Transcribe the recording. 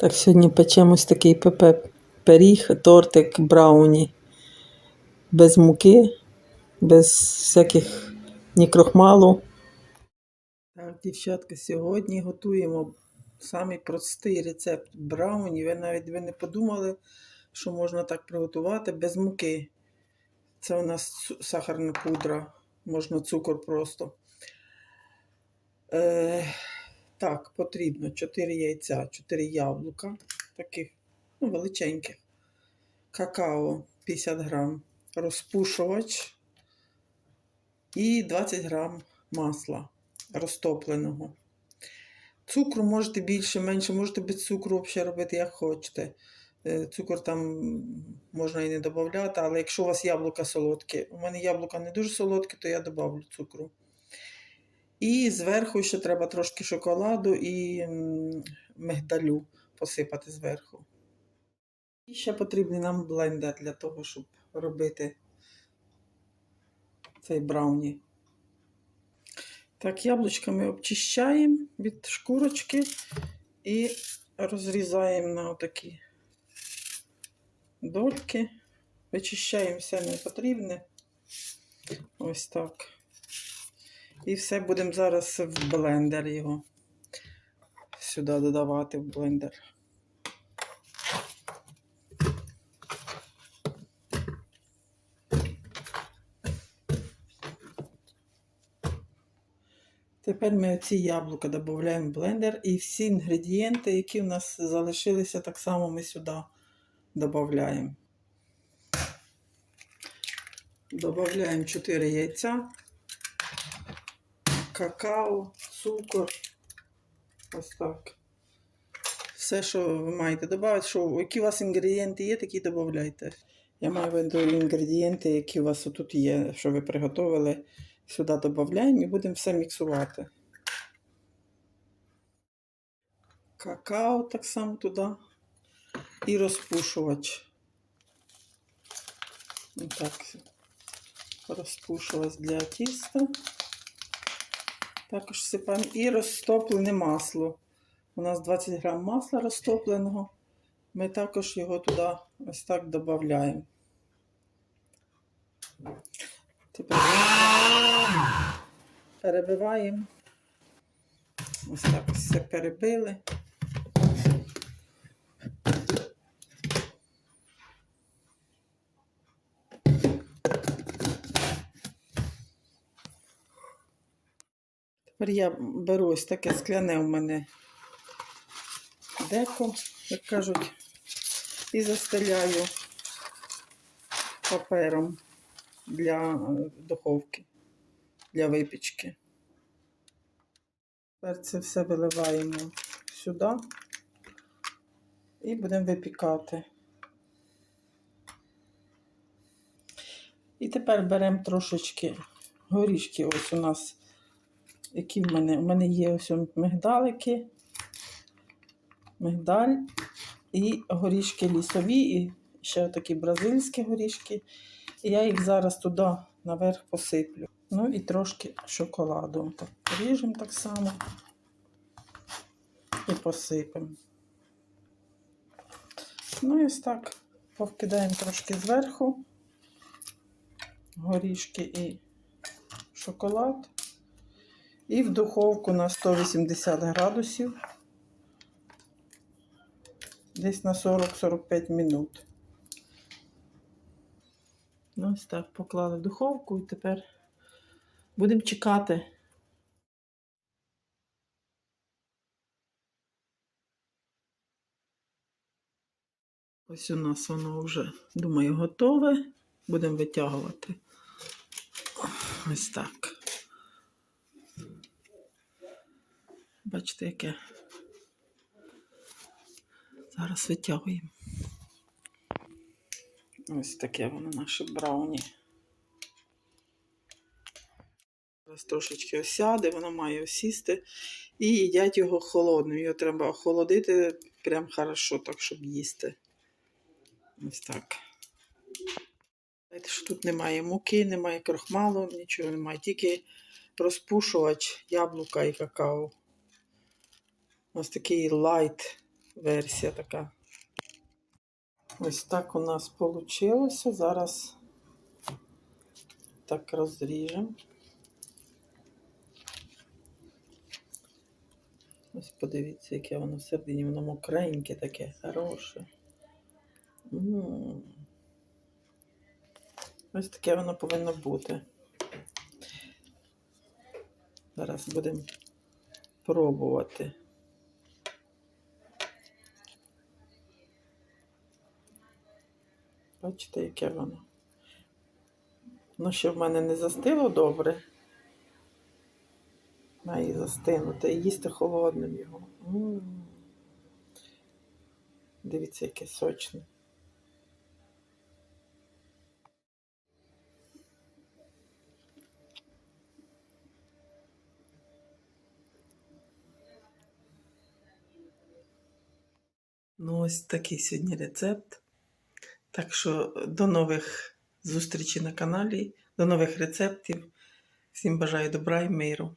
Так, сьогодні печемо ось такий ПП пиріг, тортик брауні. Без муки, без всяких ні крохмалу. Так, дівчатка, сьогодні готуємо самий простий рецепт брауні. Ви навіть ви не подумали, що можна так приготувати без муки. Це у нас сахарна пудра, можна цукор просто. Е, так, потрібно 4 яйця, 4 яблука, таких ну, величеньких, какао 50 грам, розпушувач і 20 грам масла розтопленого. Цукру можете більше, менше, можете без цукру взагалі робити, як хочете. Е, Цукор там можна і не додати, але якщо у вас яблука солодкі, у мене яблука не дуже солодкі, то я додавлю цукру. І зверху ще треба трошки шоколаду і мигдалю посипати зверху. І ще потрібний нам блендер для того, щоб робити цей брауні. Так, яблучка ми обчищаємо від шкурочки і розрізаємо на такі дольки. Вичищаємо все непотрібне. Ось так. І все будемо зараз в блендер його сюди додавати в блендер. Тепер ми ці яблука додаємо в блендер і всі інгредієнти, які в нас залишилися, так само ми сюди додаємо. Додаємо 4 яйця, какао, цукор. Ось так. Все, що ви маєте додати, що які у вас інгредієнти є, такі додавайте. Я маю в виду інгредієнти, які у вас тут є, що ви приготували. Сюди додаємо і будемо все міксувати. Какао так само туди. І розпушувач. Так, розпушувач для тіста. Також всипаємо і розтоплене масло. У нас 20 грам масла розтопленого. Ми також його туди ось так додаємо. Тепер перебиваємо. Ось так все перебили. Тепер я беру ось таке скляне у мене деко, як кажуть, і застеляю папером для е, духовки, для випічки. Тепер це все виливаємо сюди і будемо випікати. І тепер беремо трошечки горішки. Ось у нас, які в мене. У мене є ось мигдалики, мигдаль і горішки лісові, і ще такі бразильські горішки. І я їх зараз туди наверх посиплю. Ну і трошки шоколаду. Так, поріжемо так само і посипемо. Ну і ось так повкидаємо трошки зверху горішки і шоколад. І в духовку на 180 градусів. Десь на 40-45 минут. Ну, ось так поклали в духовку і тепер будемо чекати. Ось у нас воно вже, думаю, готове. Будемо витягувати. Ось так. Бачите, яке. Зараз витягуємо. Ось таке воно наше брауні. Зараз трошечки осяде, воно має осісти. І їдять його холодним. Його треба охолодити прям хорошо, так, щоб їсти. Ось так. Що тут немає муки, немає крохмалу, нічого немає, тільки розпушувач, яблука і какао. Ось такий лайт версія така. Ось так у нас вийшло. Зараз так розріжемо. Ось подивіться, яке воно всередині, воно мокреньке таке, хороше. Ось таке воно повинно бути. Зараз будемо пробувати. Бачите, яке воно. Ну, ще в мене не застило добре. Має застинути їсти холодним його. Дивіться, яке сочне. Ну, ось такий сьогодні рецепт. Так що до нових зустрічей на каналі, до нових рецептів. Всім бажаю добра і миру.